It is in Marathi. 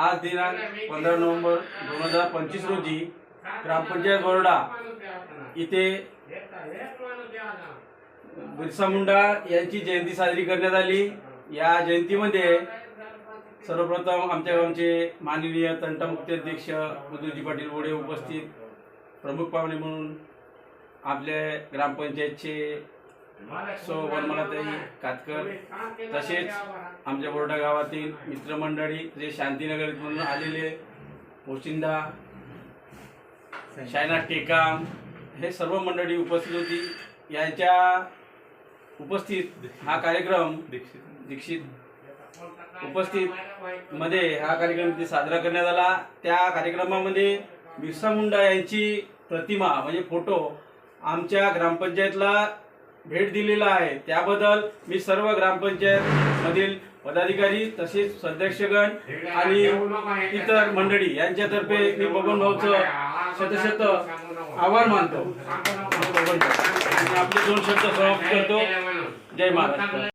आज दिनांक पंधरा नोव्हेंबर दोन हजार पंचवीस रोजी ग्रामपंचायत बरोडा इथे बिरसा मुंडा यांची जयंती साजरी करण्यात आली. या जयंतीमध्ये सर्वप्रथम आमच्या गावचे माननीय तंटमुक्ती अध्यक्ष मधुजी पाटील बोडे उपस्थित प्रमुख पाहुणे म्हणून आपले ग्रामपंचायतचे सो वनमालाताई कातकर. तसेच आमच्या बोर्डा गावातील मित्रमंडळी जे शांतीनगर म्हणून आलेले पोशिंदा शायनाथ टेकाम हे सर्व मंडळी उपस्थित होती. यांच्या उपस्थित हा कार्यक्रम दीक्षित उपस्थित मध्ये हा कार्यक्रम इथे साजरा करण्यात आला. त्या कार्यक्रमामध्ये बिरसा मुंडा यांची प्रतिमा म्हणजे फोटो आमच्या ग्रामपंचायतला भेट दिलेला आहे. त्याबद्दल मी सर्व ग्रामपंचायत मधील पदाधिकारी तसेच सदस्यगण आणि इतर मंडळी यांच्यातर्फे मी बबन भाऊचं शतशत आभार मानतो. आपले दोन शब्द समाप्त करतो. जय महाराष्ट्र.